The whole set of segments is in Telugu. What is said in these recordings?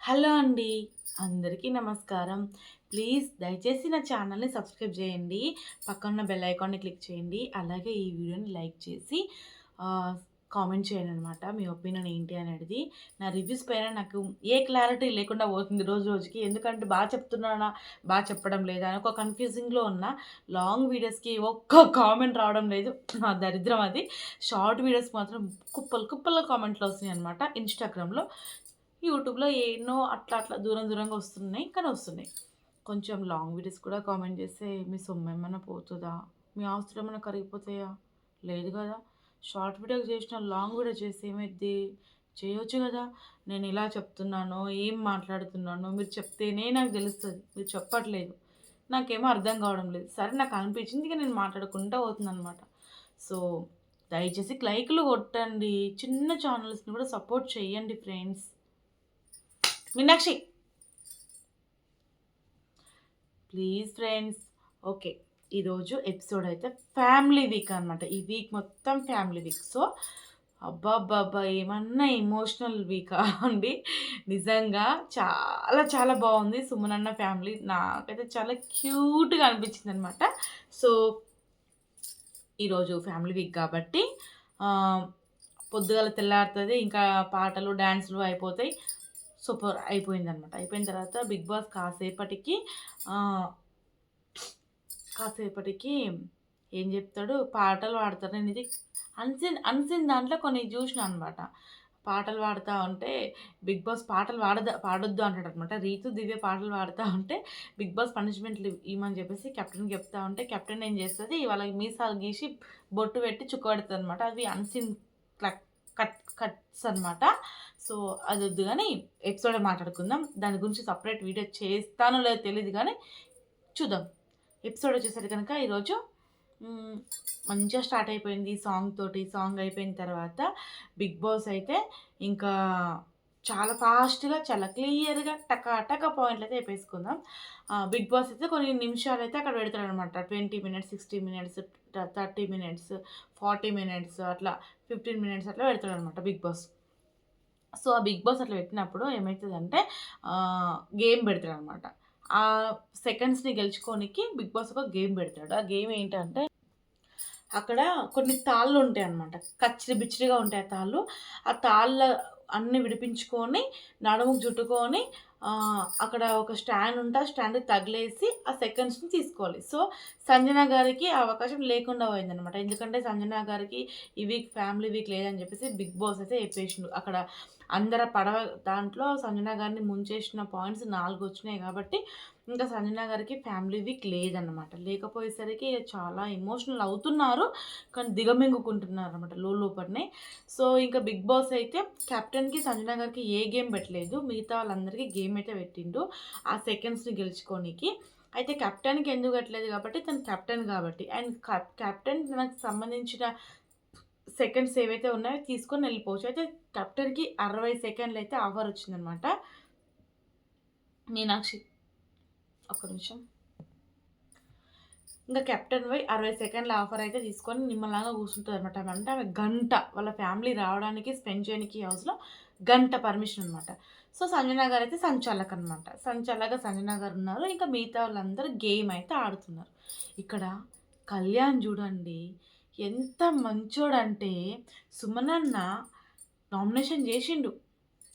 హలో అండి అందరికీ నమస్కారం. ప్లీజ్ దయచేసి నా ఛానల్ని సబ్స్క్రైబ్ చేయండి. పక్కన బెల్ ఐకాన్ని క్లిక్ చేయండి. అలాగే ఈ వీడియోని లైక్ చేసి కామెంట్ చేయండి అనమాట మీ ఒపీనియన్ ఏంటి అనేది. నా రివ్యూస్ పైన నాకు ఏ క్లారిటీ లేకుండా పోతుంది రోజు రోజుకి. ఎందుకంటే బాగా చెప్తున్నానా బాగా చెప్పడం లేదా అని ఒక కన్ఫ్యూజింగ్లో ఉన్న లాంగ్ వీడియోస్కి ఒక్క కామెంట్ రావడం లేదు. నా దరిద్రం అది. షార్ట్ వీడియోస్ మాత్రం కుప్పలు కుప్పల కామెంట్లు వస్తున్నాయి అనమాట ఇన్స్టాగ్రామ్లో యూట్యూబ్లో ఎన్నో అట్లా అట్లా దూరం దూరంగా వస్తున్నాయి కానీ వస్తున్నాయి. కొంచెం లాంగ్ వీడియోస్ కూడా కామెంట్ చేస్తే మీ సొమ్ము ఏమైనా పోతుందా? మీ ఆస్తులు ఏమైనా కరిగిపోతాయా? లేదు కదా. షార్ట్ వీడియో చేసిన లాంగ్ వీడియో చేస్తే ఏమైంది చేయొచ్చు కదా. నేను ఇలా చెప్తున్నానో ఏం మాట్లాడుతున్నానో మీరు చెప్తేనే నాకు తెలుస్తుంది. మీరు చెప్పట్లేదు. నాకేమో అర్థం కావడం లేదు. సరే నాకు అనిపించింది ఇక నేను మాట్లాడుకుంటూ పోతుంది అనమాట సో దయచేసి లైక్లు కొట్టండి. చిన్న ఛానల్స్ని కూడా సపోర్ట్ చేయండి friends. Meenakshi. Please friends. Okay ఈరోజు ఎపిసోడ్ అయితే ఫ్యామిలీ వీక్ అనమాట ఈ వీక్ మొత్తం ఫ్యామిలీ వీక్. సో అబ్బాబ్బాబ్బా ఏమన్నా ఎమోషనల్ వీక్ అండి. నిజంగా చాలా చాలా బాగుంది. సుమనన్న ఫ్యామిలీ నాకైతే చాలా క్యూట్గా అనిపించింది అనమాట సో ఈరోజు ఫ్యామిలీ వీక్ కాబట్టి పొద్దుగల తెల్లారుతుంది ఇంకా పాటలు డ్యాన్సులు అయిపోతాయి. సూపర్ అయిపోయిందనమాట అయిపోయిన తర్వాత బిగ్ బాస్ కాసేపటికి కాసేపటికి ఏం చెప్తాడు? పాటలు పాడతాడు. నేను ఇది అన్సిన్ అన్సిన్ దాంట్లో కొన్ని చూసిన అనమాట పాటలు పాడుతూ ఉంటే బిగ్ బాస్ పాటలు పాడద పాడొద్దు అంటాడు అనమాట రీతు దివ్య పాటలు పాడుతూ ఉంటే బిగ్ బాస్ పనిష్మెంట్లు ఇవ్వమని చెప్పేసి కెప్టెన్ చెప్తా ఉంటే కెప్టెన్ ఏం చేస్తుంది? వాళ్ళకి మీసాలు గీసి బొట్టు పెట్టి చుక్కబెడుతుంది అనమాట అవి అన్సిన్ కట్ కట్స్ అనమాట సో అది వద్దు కానీ ఎపిసోడ్ మాట్లాడుకుందాం. దాని గురించి సపరేట్ వీడియో చేస్తానో లేదో తెలియదు కానీ చూద్దాం. ఎపిసోడ్ వచ్చేసరికి కనుక ఈరోజు మంచిగా స్టార్ట్ అయిపోయింది సాంగ్ తోటి. సాంగ్ అయిపోయిన తర్వాత బిగ్ బాస్ అయితే ఇంకా చాలా ఫాస్ట్గా చాలా క్లియర్గా టక టక పాయింట్లు అయితే వేపేసుకుందాం. బిగ్ బాస్ అయితే కొన్ని నిమిషాలు అయితే అక్కడ పెడతాడనమాట twenty minutes sixty minutes thirty minutes forty minutes అట్లా ఫిఫ్టీన్ మినిట్స్ అట్లా పెడతాడనమాట బిగ్ బాస్. సో ఆ బిగ్ బాస్ అట్లా పెట్టినప్పుడు ఏమవుతుందంటే గేమ్ పెడతాడు అనమాట ఆ సెకండ్స్ని గెలుచుకోనికి బిగ్ బాస్ ఒక గేమ్ పెడతాడు. ఆ గేమ్ ఏంటంటే అక్కడ కొన్ని తాళ్ళు ఉంటాయి అనమాట కచ్చిరి బిచ్చిరిగా ఉంటాయి ఆ తాళ్ళు. ఆ తాళ్ళ అన్ని విడిపించుకొని నడుముకు చుట్టుకొని అక్కడ ఒక స్టాండ్ ఉంటే ఆ స్టాండ్ తగిలేసి ఆ సెకండ్స్ని తీసుకోవాలి. సో సంజన గారికి అవకాశం లేకుండా పోయిందనమాట ఎందుకంటే సంజన గారికి ఈ వీక్ ఫ్యామిలీ వీక్ లేదని చెప్పేసి బిగ్ బాస్ అయితే చెప్పేసిండు. అక్కడ అందర పడవ దాంట్లో సంజన గారిని ముంచేసిన పాయింట్స్ నాలుగు వచ్చినాయి కాబట్టి ఇంకా సంజన గారికి ఫ్యామిలీ వీక్ లేదన్నమాట. లేకపోయేసరికి చాలా ఎమోషనల్ అవుతున్నారు కానీ దిగమింగుకుంటున్నారు అనమాట లోపలనే. సో ఇంకా బిగ్ బాస్ అయితే కెప్టెన్కి సంజన గారికి ఏ గేమ్ పెట్టలేదు మిగతా వాళ్ళందరికీ గేమ్ అయితే పెట్టిండు ఆ సెకండ్స్ని గెలుచుకోనికి. అయితే కెప్టెన్కి ఎందుకు పెట్టలేదు కాబట్టి తను కెప్టెన్ కాబట్టి. అండ్ కెప్టెన్ తనకు సంబంధించిన సెకండ్స్ ఏవైతే ఉన్నాయో తీసుకొని వెళ్ళిపోవచ్చు. అయితే కెప్టెన్కి అరవై సెకండ్లు అయితే ఆఫర్ వచ్చిందనమాట మీనాక్షి. ఒక్క నిమిషం. ఇంకా కెప్టెన్ పోయి అరవై సెకండ్ల ఆఫర్ అయితే తీసుకొని నిమ్మలాగా కూర్చుంటుంది అనమాట అంటే ఆమె గంట వాళ్ళ ఫ్యామిలీ రావడానికి స్పెండ్ చేయడానికి హౌస్లో గంట పర్మిషన్ అనమాట సో సంజన గారు అయితే సంచాలక్ అనమాట సంచాలక సంజన గారు ఉన్నారు. ఇంకా మిగతా వాళ్ళందరూ గేమ్ అయితే ఆడుతున్నారు. ఇక్కడ కళ్యాణ్ చూడండి ఎంత మంచోడంటే సుమనన్న నామినేషన్ చేసిండు.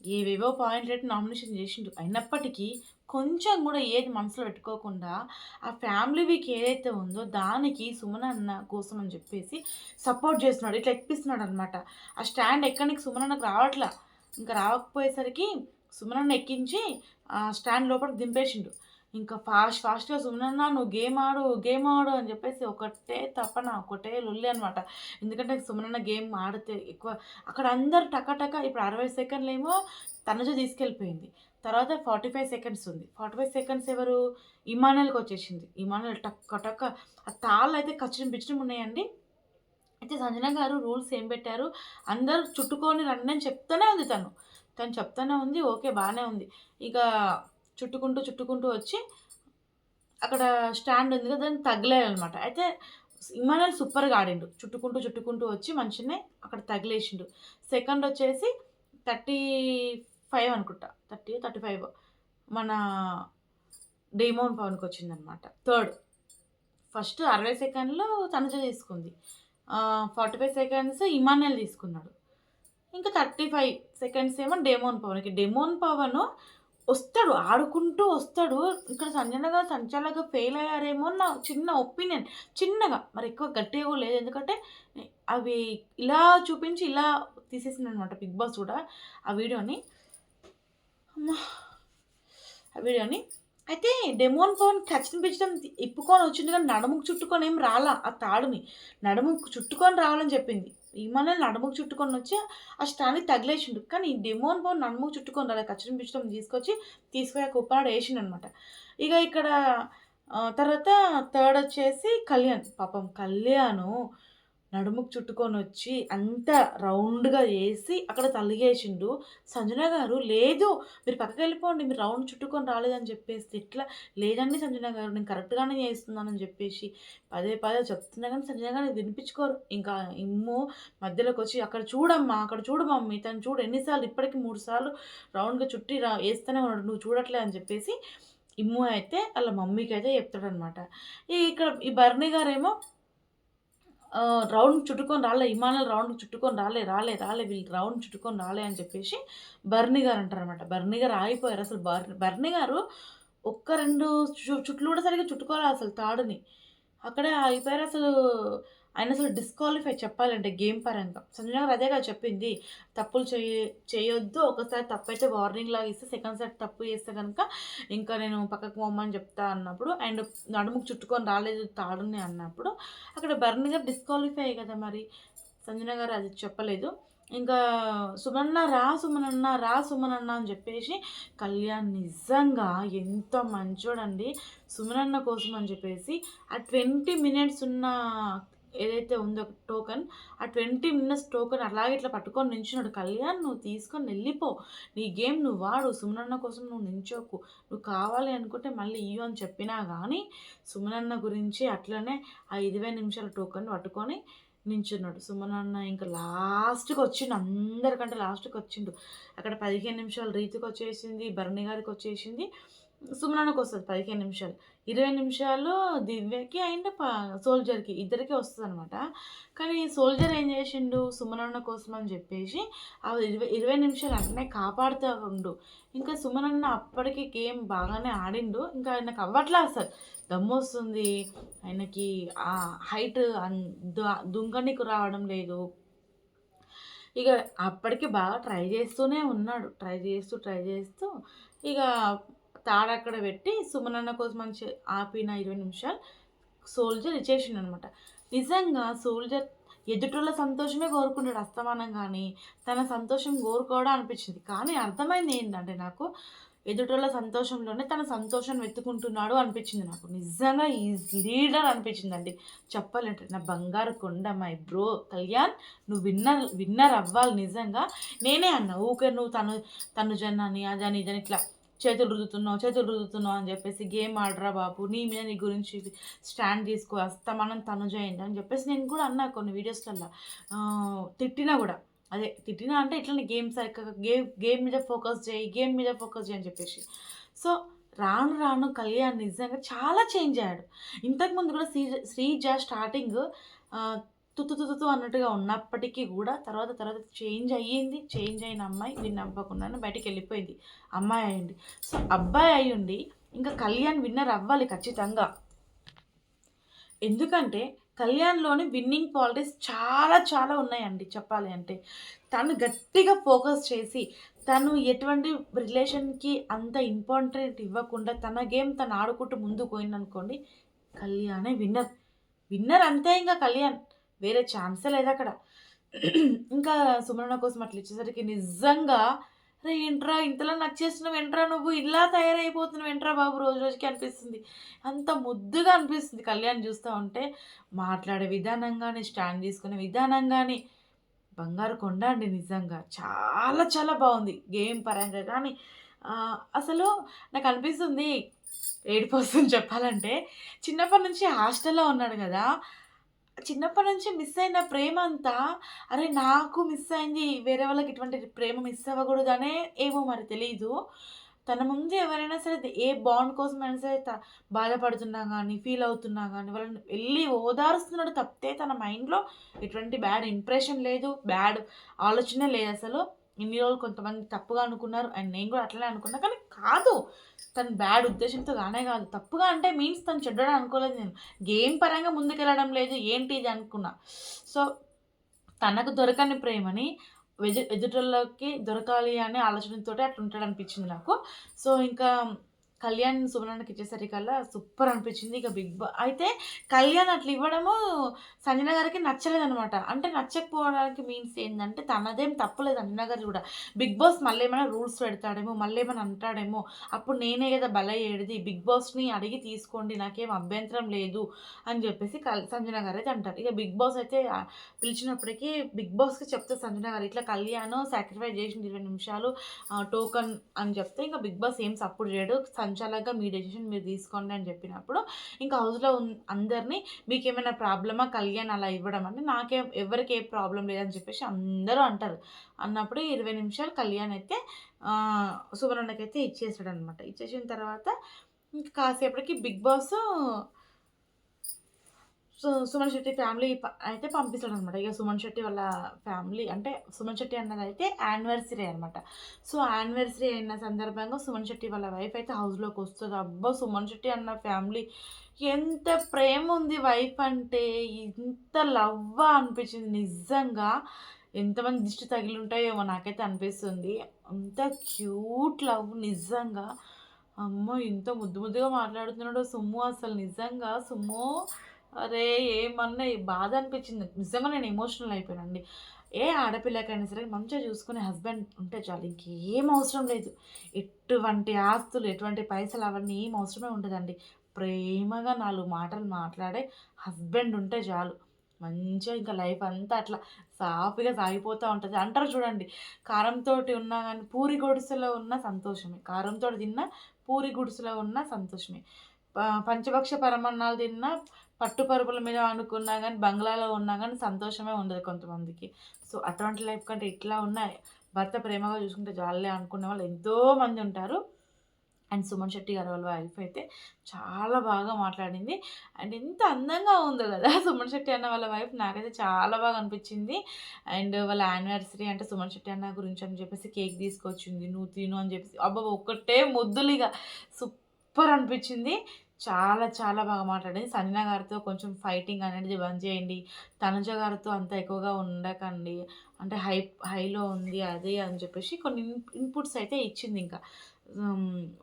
ఏవేవో పాయింట్ రేట్ నామినేషన్ చేసిండు. అయినప్పటికీ కొంచెం కూడా ఏది మనసులో పెట్టుకోకుండా ఆ ఫ్యామిలీ వీక్ ఏదైతే ఉందో దానికి సుమన్ అన్న కోసం అని చెప్పేసి సపోర్ట్ చేస్తున్నాడు. ఇట్లా ఎక్కిస్తున్నాడు అనమాట ఆ స్టాండ్ ఎక్కడికి సుమన్ అన్నకు రావట్లా. ఇంకా రాకపోయేసరికి సుమన్ అన్న ఎక్కించి ఆ స్టాండ్ లోపల దింపేసిండు. ఇంకా ఫాస్ట్ ఫాస్ట్గా సుమనన్నా నువ్వు గేమ్ ఆడు గేమ్ ఆడు అని చెప్పేసి ఒకటే తప్పన ఒకటే లొల్లి అనమాట ఎందుకంటే సుమనన్న గేమ్ ఆడితే ఎక్కువ అక్కడ అందరు టక టక ఇప్పుడు అరవై సెకండ్లు ఏమో తనజ తీసుకెళ్ళిపోయింది. తర్వాత ఫార్టీ ఫైవ్ సెకండ్స్ ఉంది. ఫార్టీ ఫైవ్ సెకండ్స్ ఎవరు? ఇమానుయల్కి వచ్చేసింది. ఇమానుయల్ టక్క టక్క. ఆ తాళ్ళు అయితే కచ్చడం బిచ్చడం ఉన్నాయండి. అయితే సంజన గారు రూల్స్ ఏం పెట్టారు? అందరు చుట్టుకొని రండి అని చెప్తూనే ఉంది తను. తను చెప్తూనే ఉంది. ఓకే బాగానే ఉంది. ఇక చుట్టుకుంటూ చుట్టుకుంటూ వచ్చి అక్కడ స్టాండ్ ఉంది కదా దాన్ని తగిలేయాలన్నమాట. అయితే ఇమానుయల్ సూపర్గా ఆడిండు. చుట్టుకుంటూ చుట్టుకుంటూ వచ్చి మంచిగానే అక్కడ తగిలేసిండు. సెకండ్ వచ్చేసి థర్టీ ఫైవ్ అనుకుంటా. థర్టీ థర్టీ ఫైవ్ మన డేమోన్ పవన్కి వచ్చిందనమాట థర్డ్. ఫస్ట్ అరవై సెకండ్లో తనుజ తీసుకుంది. ఫార్టీ ఫైవ్ సెకండ్స్ ఇమానల్ తీసుకున్నాడు. ఇంకా థర్టీ ఫైవ్ సెకండ్స్ ఏమో డెమోన్ పవన్కి. డెమోన్ పవన్ వస్తాడు ఆడుకుంటూ వస్తాడు. ఇక్కడ సంజనగా సంచాలగా ఫెయిల్ అయ్యారేమో నా చిన్న ఒపీనియన్ చిన్నగా. మరి ఎక్కువ గట్టిగా లేదు. ఎందుకంటే అవి ఇలా చూపించి ఇలా తీసేసింది అనమాట బిగ్ బాస్ కూడా ఆ వీడియోని. ఆ వీడియోని. అయితే డెమోన్ పవన్ ఖచ్చితం పెంచడం ఇప్పుకొని వచ్చింది కానీ నడుముకు చుట్టుకొని ఏం రాలా ఆ తాడుని. నడుముకు చుట్టుకొని రావాలని చెప్పింది. ఈమెనే నడుముకు చుట్టుకొని వచ్చి ఆ స్టాండ్కి తగిలేసిండు. కానీ డెమోన్ పవన్ నడుముకు చుట్టుకొని రాలే ఖచ్చితం పిచ్చడం తీసుకొచ్చి తీసుకుపోయి ఆ కుప్పాడు వేసిండు అనమాట ఇక ఇక్కడ తర్వాత థర్డ్ వచ్చేసి కళ్యాణ్. పాపం కళ్యాణ్ నడుముకు చుట్టుకొని వచ్చి అంత రౌండ్గా వేసి అక్కడ తలిగేసిండు. సంజన గారు లేదు మీరు పక్కకి వెళ్ళిపోండి మీరు రౌండ్ చుట్టుకొని రాలేదని చెప్పేసి ఇట్లా లేదండి సంజన గారు నేను కరెక్ట్గానే చేస్తున్నానని చెప్పేసి పదే పదే చెప్తున్నా కానీ సంజన గారు వినిపించుకోరు. ఇంకా ఇమ్ము మధ్యలోకి వచ్చి అక్కడ చూడమ్మా అక్కడ చూడు మమ్మీ తను చూడు ఎన్నిసార్లు ఇప్పటికి మూడు సార్లు రౌండ్గా చుట్టి రా వేస్తూనే ఉన్నాడు నువ్వు చూడట్లే అని చెప్పేసి ఇమ్ము అయితే వాళ్ళ మమ్మీకి అయితే చెప్తాడనమాట ఇక్కడ ఈ బర్నీ గారేమో రౌండ్ చుట్టుకొని రాలే విమానాలు రౌండ్ చుట్టుకొని రాలే రాలే రాలే వీళ్ళు రౌండ్ చుట్టుకొని రాలే అని చెప్పేసి బర్నీ గారు అంటారనమాట బర్నీ గారు ఆగిపోయారు అసలు. బర్ బర్నీ గారు ఒక్క రెండు చుట్లు కూడా సరిగ్గా చుట్టుకోవాలి అసలు తాడుని. అక్కడే ఆగిపోయారు అసలు. ఆయన అసలు డిస్క్వాలిఫై చెప్పాలంటే గేమ్ పరంగా. సంజయ్ గారు అదే కదా చెప్పింది తప్పులు చేయ చేయొద్దు ఒకసారి తప్పు అయితే వార్నింగ్ లాగా ఇస్తే సెకండ్ సారి తప్పు చేస్తే కనుక ఇంకా నేను పక్కకు పోమని చెప్తా అన్నప్పుడు అండ్ నడుముకు చుట్టుకొని రాలేదు తాడుని అన్నప్పుడు అక్కడ బర్ని గారు డిస్క్వాలిఫై కదా మరి. సంజన గారు అది చెప్పలేదు. ఇంకా సుమన్న రా సుమనన్న రా సుమనన్న అని చెప్పేసి కళ్యాణ్ నిజంగా ఎంత మంచోడండి సుమనన్న కోసం అని చెప్పేసి ఆ ట్వంటీ మినిట్స్ ఉన్న ఏదైతే ఉందో టోకన్ ఆ ట్వంటీ మినిట్స్ టోకన్ అలాగే ఇట్లా పట్టుకొని నించున్నాడు. కళ్యాణ్ నువ్వు తీసుకొని వెళ్ళిపో. నీ గేమ్ నువ్వు వాడు. సుమనన్న కోసం నువ్వు నించోకు. నువ్వు కావాలి అనుకుంటే మళ్ళీ ఇయ్యో అని చెప్పినా కానీ సుమనన్న గురించి అట్లనే ఆ ఇరవై నిమిషాల టోకన్ పట్టుకొని నించున్నాడు. సుమనన్న ఇంకా లాస్ట్కి వచ్చిండు. అందరికంటే లాస్ట్కి వచ్చిండు. అక్కడ పదిహేను నిమిషాలు రీతికి వచ్చేసింది భరణి గారికి వచ్చేసింది. సుమనానికి వస్తుంది పదిహేను నిమిషాలు. ఇరవై నిమిషాల్లో దివ్యకి అండ్ సోల్జర్కి ఇద్దరికి వస్తుంది అనమాట కానీ సోల్జర్ ఏం చేసిండు? సుమనన్న కోసం అని చెప్పేసి ఆ ఇరవై ఇరవై నిమిషాలు అంటనే కాపాడుతూ ఉండు. ఇంకా సుమనన్న అప్పటికి గేమ్ బాగానే ఆడిండు. ఇంకా ఆయనకు అవ్వట్లా అసలు. దమ్ము వస్తుంది ఆయనకి ఆ హైట్ దుంగనికి రావడం లేదు. ఇక అప్పటికి బాగా ట్రై చేస్తూనే ఉన్నాడు. ట్రై చేస్తూ ట్రై చేస్తూ ఇక తాడు అక్కడ పెట్టి సుమనన్న కోసం మంచి ఆపిన ఇరవై నిమిషాలు సోల్జర్ ఇచ్చేసిండు అనమాట నిజంగా సోల్జర్ ఎదుటోళ్ళ సంతోషమే కోరుకున్నాడు అస్తమానం కానీ తన సంతోషం కోరుకోవడం అనిపించింది. కానీ అర్థమైంది ఏంటంటే నాకు ఎదుటోళ్ళ సంతోషంలోనే తన సంతోషం వెతుకుంటున్నాడు అనిపించింది నాకు. నిజంగా ఈజ్ లీడర్ అనిపించిందండి. చెప్పాలంటే నా బంగారు కొండ మై బ్రో. కళ్యాణ్ నువ్వు విన్నర్ విన్నర్ అవ్వాలి నిజంగా. నేనే అన్నా ఊకే నువ్వు తను తను జన్నాని అదని ఇదని ఇట్లా చేతులు రుద్దుతున్నావు చేతులు రుద్దుతున్నావు అని చెప్పేసి గేమ్ ఆడరా బాబు నీ మీద నీ గురించి స్టాండ్ తీసుకో అస్తమానం తను చేయండి అని చెప్పేసి నేను కూడా అన్నా కొన్ని వీడియోస్లలో తిట్టినా కూడా అదే తిట్టినా అంటే ఇట్లనే గేమ్స్ గేమ్ గేమ్ మీద ఫోకస్ చేయి గేమ్ మీద ఫోకస్ చేయి అని చెప్పేసి. సో రాను రాను కళ్యాణ్ నిజంగా చాలా చేంజ్ అయ్యాడు. ఇంతకుముందు కూడా శ్రీ శ్రీజ స్టార్టింగ్ తుతు అన్నట్టుగా ఉన్నప్పటికీ కూడా తర్వాత తర్వాత చేంజ్ అయ్యింది చేంజ్ అయిన అమ్మాయి వీడిని నమ్మకుండానే బయటికి వెళ్ళిపోయింది. అమ్మాయి అయ్యండి సో అబ్బాయి అయ్యుండి ఇంకా కళ్యాణ్ విన్నర్ అవ్వాలి ఖచ్చితంగా. ఎందుకంటే కళ్యాణ్లోని విన్నింగ్ క్వాలిటీస్ చాలా చాలా ఉన్నాయండి చెప్పాలి అంటే. తను గట్టిగా ఫోకస్ చేసి తను ఎటువంటి రిలేషన్కి అంత ఇంపార్టెంట్ ఇవ్వకుండా తన గేమ్ తను ఆడుకుంటూ ముందుకు పోయిందనుకోండి కళ్యాణే విన్నర్. విన్నర్ అంతే ఇంకా కళ్యాణ్. వేరే ఛాన్సే లేదు అక్కడ. ఇంకా సుమరణ కోసం అట్లా ఇచ్చేసరికి నిజంగా రే ఏంట్రా ఇంతలో నచ్చేస్తున్నావు ఏంట్రా నువ్వు? ఇలా తయారైపోతున్నావు ఏంట్రా బాబు రోజు రోజుకి? అనిపిస్తుంది. అంత ముద్దుగా అనిపిస్తుంది కళ్యాణ్ చూస్తూ ఉంటే. మాట్లాడే విధానం కానీ స్టాండ్ తీసుకునే విధానం కానీ బంగారు కొండ అండి నిజంగా. చాలా చాలా బాగుంది గేమ్ పరంగా. కానీ అసలు నాకు అనిపిస్తుంది ఏడిపోతుంది చెప్పాలంటే. చిన్నప్పటి నుంచి హాస్టల్లో ఉన్నాడు కదా చిన్నప్పటి నుంచి మిస్ అయిన ప్రేమ అంతా అరే నాకు మిస్ అయింది వేరే వాళ్ళకి ఇటువంటి ప్రేమ మిస్ అవ్వకూడదనే ఏమో మరి తెలీదు. తన ముందు ఎవరైనా సరే ఏ బాండ్ కోసమైనా సరే బాధపడుతున్నా కానీ ఫీల్ అవుతున్నా కానీ వాళ్ళని వెళ్ళి ఓదారుస్తున్నాడు తప్పితే తన మైండ్లో ఎటువంటి బ్యాడ్ ఇంప్రెషన్ లేదు బ్యాడ్ ఆలోచనే లేదు అసలు. ఇన్ని రోజులు కొంతమంది తప్పుగా అనుకున్నారు అండ్ నేను కూడా అట్లనే అనుకున్నా. కానీ కాదు తను బ్యాడ్ ఉద్దేశంతో కానే కాదు. తప్పుగా అంటే మీన్స్ తను చెడ్డడం అనుకోలేదు నేను. గేమ్ పరంగా ముందుకెళ్ళడం లేదు. ఏంటి ఇది అనుకున్నా. సో తనకు దొరకని ప్రేమని వెజ ఎదుటోళ్ళకి దొరకాలి అనే ఆలోచనతో అట్లా ఉంటాడు అనిపించింది నాకు. సో ఇంకా కళ్యాణ్ సుమరణకి ఇచ్చేసరికల్లా సూపర్ అనిపించింది ఇక బిగ్ బా. అయితే కళ్యాణ్ అట్లా ఇవ్వడము సంజన గారికి నచ్చలేదు అనమాట అంటే నచ్చకపోవడానికి మీన్స్ ఏంటంటే తనదేం తప్పలేదు సంజన గారు కూడా. బిగ్ బాస్ మళ్ళీ ఏమైనా రూల్స్ పెడతాడేమో మళ్ళీ ఏమైనా అంటాడేమో అప్పుడు నేనే కదా బలయ్యేది బిగ్ బాస్ని అడిగి తీసుకోండి నాకేం అభ్యంతరం లేదు అని చెప్పేసి కల్ సంజన గారు అయితే అంటారు. ఇక బిగ్ బాస్ అయితే పిలిచినప్పటికీ బిగ్ బాస్కి చెప్తే సంజన గారు ఇట్లా కళ్యాణ్ సాక్రిఫైస్ చేసిన ఇరవై నిమిషాలు టోకన్ అని చెప్తే ఇంకా బిగ్ బాస్ ఏం సపోర్ట్ చేయడు. సంచాలకంగా మీ డెసిషన్ మీరు తీసుకోండి అని చెప్పినప్పుడు ఇంకా హౌస్లో అందరినీ మీకు ఏమైనా ప్రాబ్లమా? కళ్యాణ్ అలా ఇవ్వడం అంటే నాకేం ఎవరికి ఏ ప్రాబ్లం లేదని చెప్పేసి అందరూ అంటారు. అన్నప్పుడు ఇరవై నిమిషాలు కళ్యాణ్ అయితే సువర్ణకైతే ఇచ్చేసాడు అనమాట ఇచ్చేసిన తర్వాత ఇంకా కాసేపటికి Bigg Boss so Suman Shetty family అయితే పంపిస్తాడు అనమాట ఇక సుమన్ శెట్టి వాళ్ళ ఫ్యామిలీ అంటే సుమన్ శెట్టి అన్నది అయితే యానివర్సరీ అనమాట సో యానివర్సరీ అయిన సందర్భంగా సుమన్ శెట్టి వాళ్ళ వైఫ్ అయితే హౌస్లోకి వస్తుంది. అబ్బా సుమన్ శెట్టి అన్న ఫ్యామిలీ ఎంత ప్రేమ ఉంది వైఫ్ అంటే. ఇంత లవ్ అనిపించింది నిజంగా. ఎంతమంది దిష్టి తగిలి ఉంటాయో నాకైతే అనిపిస్తుంది. అంత క్యూట్ లవ్ నిజంగా. అమ్మో ఇంత ముద్దు ముద్దుగా మాట్లాడుతున్నాడు సుమ్ము అసలు నిజంగా. సుమ్ము అరే ఏమన్నా బాధ అనిపించింది. నిజంగా నేను ఎమోషనల్ అయిపోయానండి. ఏ ఆడపిల్లకైనా సరే మంచిగా చూసుకునే హస్బెండ్ ఉంటే చాలు. ఇంకేం అవసరం లేదు. ఎటువంటి ఆస్తులు ఎటువంటి పైసలు అవన్నీ ఏం అవసరమే ఉండదండి. ప్రేమగా నాలుగు మాటలు మాట్లాడే హస్బెండ్ ఉంటే చాలు. మంచిగా ఇంకా లైఫ్ అంతా అట్లా సాఫీగా సాగిపోతూ ఉంటుంది. అంటారు చూడండి కారంతో ఉన్నా కానీ పూరి గుడిసెలో ఉన్న సంతోషమే. కారంతో తిన్నా పూరి గుడిసెలో ఉన్న సంతోషమే. పంచభక్ష పరమన్నాలు తిన్నా పట్టుపరుపుల మీద అనుకున్నా కానీ బంగ్లాలో ఉన్నా కానీ సంతోషమే ఉండదు కొంతమందికి. సో అటువంటి లైఫ్ కంటే ఇట్లా ఉన్నాయి భర్త ప్రేమగా చూసుకుంటే జాలే అనుకునే వాళ్ళు ఎంతోమంది ఉంటారు. అండ్ సుమన్ శెట్టి గారు వాళ్ళ వైఫ్ అయితే చాలా బాగా మాట్లాడింది. అండ్ ఎంత అందంగా ఉందో కదా సుమన్ శెట్టి అన్న వాళ్ళ వైఫ్ నాకైతే చాలా బాగా అనిపించింది. అండ్ వాళ్ళ యానివర్సరీ అంటే సుమన్ శెట్టి అన్న గురించి అని చెప్పేసి కేక్ తీసుకొచ్చింది. నువ్వు తిను అని చెప్పేసి అబ్బా ఒక్కటే ముద్దులిగా సూపర్ అనిపించింది. చాలా చాలా బాగా మాట్లాడింది సంజన గారితో కొంచెం ఫైటింగ్ అనేది బంద్ చేయండి. తనుజ గారితో అంత ఎక్కువగా ఉండకండి. అంటే హై హైలో ఉంది అది అని చెప్పేసి కొన్ని ఇన్పుట్స్ అయితే ఇచ్చింది ఇంకా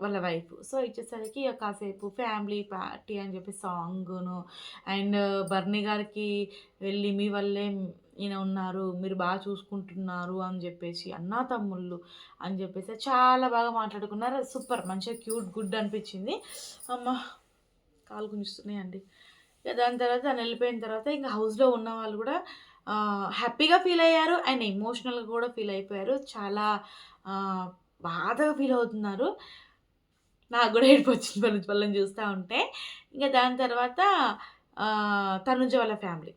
వాళ్ళ వైఫ్ సో ఇచ్చేసరికి కాసేపు ఫ్యామిలీ పార్టీ అని చెప్పి సాంగ్ను అండ్ బర్నీ గారికి వెళ్ళి మీ వల్లే ఈయన ఉన్నారు. మీరు బాగా చూసుకుంటున్నారు అని చెప్పేసి అన్నా తమ్ముళ్ళు అని చెప్పేసి చాలా బాగా మాట్లాడుకున్నారు. సూపర్. మంచిగా క్యూట్ గుడ్ అనిపించింది. అమ్మ కాలు గుంజుతున్నాయండి. ఇక దాని తర్వాత దాన్ని వెళ్ళిపోయిన తర్వాత ఇంకా హౌస్లో ఉన్న వాళ్ళు కూడా హ్యాపీగా ఫీల్ అయ్యారు అండ్ ఎమోషనల్గా కూడా ఫీల్ అయిపోయారు. చాలా బాధగా ఫీల్ అవుతున్నారు. నాకు కూడా ఏడుపు వచ్చింది. వాళ్ళని చూస్తూ ఉంటే. ఇంకా దాని తర్వాత తనుజ వాళ్ళ ఫ్యామిలీ.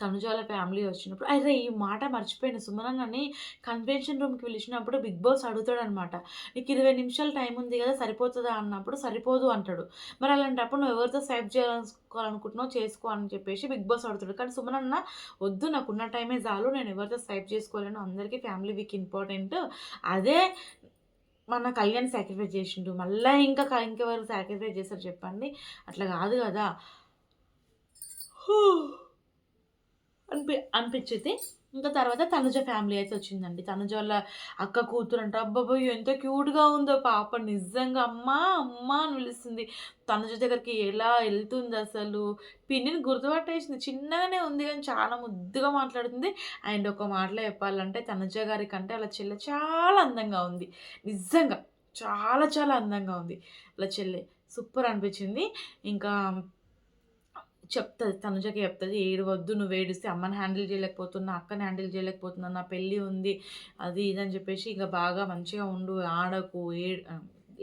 తనుజాల ఫ్యామిలీ వచ్చినప్పుడు అరే ఈ మాట మర్చిపోయిన సుమనన్నని కన్వెన్షన్ రూమ్కి పిలిచినప్పుడు బిగ్ బాస్ అడుగుతాడు అనమాట నీకు ఇరవై నిమిషాలు టైం ఉంది కదా సరిపోతుందా? అన్నప్పుడు సరిపోదు అంటాడు. మరి అలాంటప్పుడు నువ్వు ఎవరితో స్వైప్ చేయాలనుకోవాలనుకుంటున్నావు చేసుకో అని చెప్పేసి బిగ్ బాస్ అడుగుతాడు. కానీ సుమనన్న వద్దు నాకు ఉన్న టైమే చాలు నేను ఎవరితో స్వైప్ చేసుకోలేను అందరికీ ఫ్యామిలీ వీక్ ఇంపార్టెంట్. అదే మన కళ్యాణ్ సాక్రిఫైస్ చేసిండు మళ్ళీ ఇంకా ఇంకెవరు సాక్రిఫైస్ చేస్తారు చెప్పండి. అట్లా కాదు కదా. అనిపి అనిపించింది ఇంకా తర్వాత తనుజ ఫ్యామిలీ అయితే వచ్చిందండి. తనుజ వాళ్ళ అక్క కూతురు అంటే అబ్బాబో ఎంత క్యూట్గా ఉందో పాప నిజంగా అమ్మా అమ్మా అని పిలుస్తుంది. తనుజ దగ్గరికి ఎలా వెళ్తుంది అసలు? పిన్నిని గుర్తుపట్టేసింది చిన్నగానే ఉంది కానీ చాలా ముద్దుగా మాట్లాడుతుంది. అండ్ ఒక మాటలో చెప్పాలంటే తనుజ గారి కంటే అలా చెల్లె చాలా అందంగా ఉంది. నిజంగా చాలా చాలా అందంగా ఉంది. అలా చెల్లె సూపర్ అనిపించింది. ఇంకా చెప్తుంది తనుజకి చెప్తుంది ఏడవద్దు నువ్వు ఏడిస్తే అమ్మని హ్యాండిల్ చేయలేకపోతున్నా అక్కని హ్యాండిల్ చేయలేకపోతున్నా నా పెళ్ళి ఉంది అది ఇదని చెప్పేసి ఇంకా బాగా మంచిగా ఉండు ఆడకు ఏ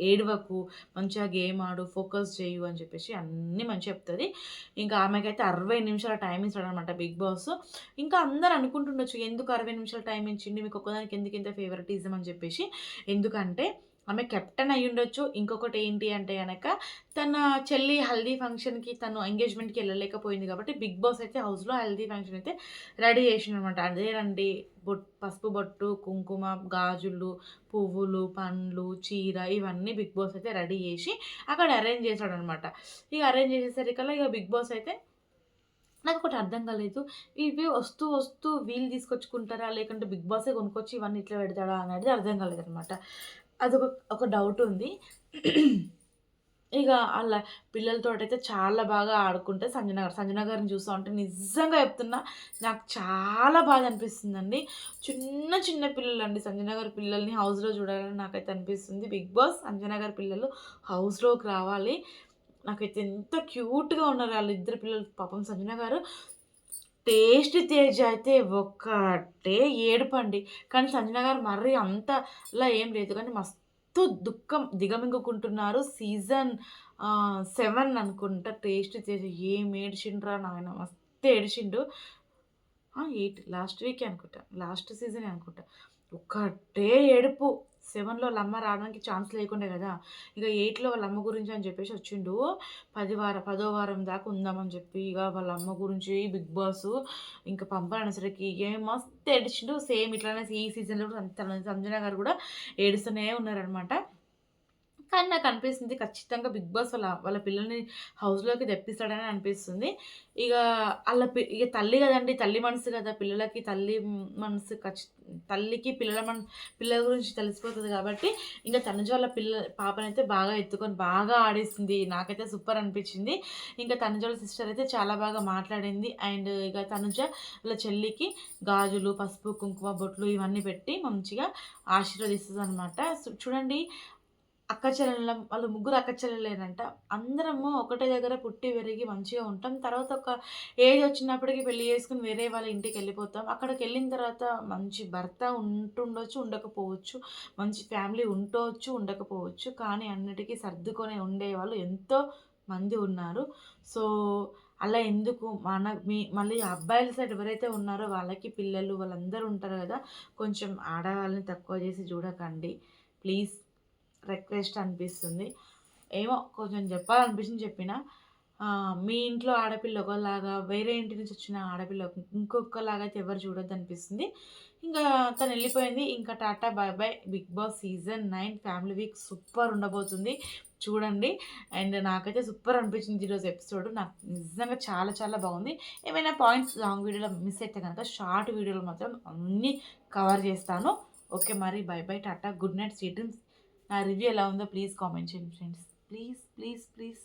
ఏడవకు మంచిగా గేమ్ ఆడు ఫోకస్ చేయు అని చెప్పేసి అన్నీ మంచిగా చెప్తుంది. ఇంకా ఆమెకైతే అరవై నిమిషాల టైం ఇస్తాడు అనమాట బిగ్ బాస్. ఇంకా అందరు అనుకుంటుండొచ్చు ఎందుకు అరవై నిమిషాల టైం ఇచ్చిండి? మీకు ఒక్కదానికి ఎందుకు ఇంత ఫేవరెటిజం అని చెప్పేసి. ఎందుకంటే ఆమె కెప్టెన్ అయి ఉండొచ్చు ఇంకొకటి ఏంటి అంటే కనుక తన చెల్లి హల్దీ ఫంక్షన్కి తను ఎంగేజ్మెంట్కి వెళ్ళలేకపోయింది కాబట్టి బిగ్ బాస్ అయితే హౌస్లో హల్దీ ఫంక్షన్ అయితే రెడీ చేసింది అనమాట అదేనండి బొట్ పసుపు బొట్టు కుంకుమ గాజులు పువ్వులు పండ్లు చీర ఇవన్నీ బిగ్ బాస్ అయితే రెడీ చేసి అక్కడ అరేంజ్ చేశాడు అనమాట ఇక అరేంజ్ చేసేసరికల్లా ఇక బిగ్ బాస్ అయితే నాకు ఒకటి అర్థం కాలేదు. ఇవి వస్తూ వస్తూ వీళ్ళు తీసుకొచ్చుకుంటారా? లేకుంటే బిగ్ బాసే కొనుక్కొచ్చి ఇవన్నీ ఇట్లా పెడతాడా? అనేది అర్థం కాలేదు అనమాట అదొక ఒక డౌట్ ఉంది. ఇక వాళ్ళ పిల్లలతో అయితే చాలా బాగా ఆడుకుంటే సంజనగర్ సంజనగర్ని చూస్తూ ఉంటే నిజంగా చెప్తున్నా నాకు చాలా బాగా అనిపిస్తుందండి. చిన్న చిన్న పిల్లలు అండి పిల్లల్ని హౌస్లో చూడాలని నాకైతే అనిపిస్తుంది. బిగ్ బాస్ సంజనగర్ పిల్లలు హౌస్లోకి రావాలి. నాకైతే ఎంత క్యూట్గా ఉన్నారు వాళ్ళ ఇద్దరు పిల్లలు. పాపం సంజన గారు టేస్ట్ తేజ్ అయితే ఒక్కటే ఏడుపండి. కానీ సంజన గారు మరీ అంతలా ఏం లేదు. కానీ మస్తు దుఃఖం దిగమింగుకుంటున్నారు. సీజన్ సెవెన్ అనుకుంటా టేస్ట్ తేజ్. ఏం ఏడిచిండ్రా నాయన? మస్తు ఏడిచిండు. ఎయిట్ లాస్ట్ వీకే అనుకుంటా. లాస్ట్ సీజనే అనుకుంటా. ఒక్కటే ఏడుపు. సెవెన్లో లమ్మ రావడానికి ఛాన్స్ లేకుండే కదా ఇక ఎయిట్లో వాళ్ళ అమ్మ గురించి అని చెప్పేసి వచ్చిండు. పది వారం పదో వారం దాకా ఉందామని చెప్పి ఇక వాళ్ళ అమ్మ గురించి బిగ్ బాస్ ఇంకా పంపాలనేసరికి ఏం మస్తు ఏడిచిండు. సేమ్ ఇట్లానే ఈ సీజన్లో కూడా సంజన గారు కూడా ఏడుస్తూనే ఉన్నారనమాట కానీ నాకు అనిపిస్తుంది ఖచ్చితంగా బిగ్ బాస్ వాళ్ళ వాళ్ళ పిల్లల్ని హౌస్లోకి తెప్పిస్తాడని అనిపిస్తుంది. ఇక వాళ్ళ పి ఇక తల్లి కదండి తల్లి మనసు కదా పిల్లలకి తల్లి మనసు ఖచ్చి తల్లికి పిల్లల మన పిల్లల గురించి తెలిసిపోతుంది కాబట్టి ఇంకా తనుజ వాళ్ళ పిల్ల పాపనైతే బాగా ఎత్తుకొని బాగా ఆడేసింది. నాకైతే సూపర్ అనిపించింది. ఇంకా తనుజ వాళ్ళ సిస్టర్ అయితే చాలా బాగా మాట్లాడింది. అండ్ ఇక తనుజ వాళ్ళ చెల్లికి గాజులు పసుపు కుంకుమ బొట్లు ఇవన్నీ పెట్టి మంచిగా ఆశీర్వదిస్తుంది అనమాట చూడండి అక్క వాళ్ళు ముగ్గురు అక్క చెల్లెలేనంట అందరము ఒకటే దగ్గర పుట్టి పెరిగి మంచిగా ఉంటాం. తర్వాత ఒక ఏజ్ వచ్చినప్పటికీ పెళ్ళి చేసుకుని వేరే వాళ్ళ ఇంటికి వెళ్ళిపోతాం. అక్కడికి వెళ్ళిన తర్వాత మంచి భర్త ఉంటుండొచ్చు ఉండకపోవచ్చు. మంచి ఫ్యామిలీ ఉండవచ్చు ఉండకపోవచ్చు. కానీ అన్నిటికీ సర్దుకొని ఉండేవాళ్ళు ఎంతో మంది ఉన్నారు. సో అలా ఎందుకు? మన మీ మళ్ళీ అబ్బాయిల సైడ్ ఎవరైతే ఉన్నారో వాళ్ళకి పిల్లలు వాళ్ళందరూ ఉంటారు కదా. కొంచెం ఆడవాళ్ళని తక్కువ చేసి చూడకండి. ప్లీజ్. రిక్వెస్ట్ అనిపిస్తుంది. ఏమో కొంచెం చెప్పాలనిపించింది చెప్పిన మీ ఇంట్లో ఆడపిల్ల ఒకలాగా వేరే ఇంటి నుంచి వచ్చిన ఆడపిల్ల ఇంకొకలాగా అయితే ఎవరు చూడొద్దు అనిపిస్తుంది ఇంకా తను వెళ్ళిపోయింది. ఇంకా tata bye bye Bigg Boss season nine family week super ఉండబోతుంది. చూడండి. అండ్ నాకైతే సూపర్ అనిపించింది ఈరోజు ఎపిసోడ్. నాకు నిజంగా చాలా చాలా బాగుంది. ఏమైనా పాయింట్స్ లాంగ్ వీడియోలో మిస్ అయితే కనుక షార్ట్ వీడియోలో మాత్రం అన్నీ కవర్ చేస్తాను. ఓకే మరి. Bye bye tata. Good night. Sweet dreams. నా రివ్యూ ఎలా ఉందో ప్లీజ్ కామెంట్ చేయండి ఫ్రెండ్స్. Please please please.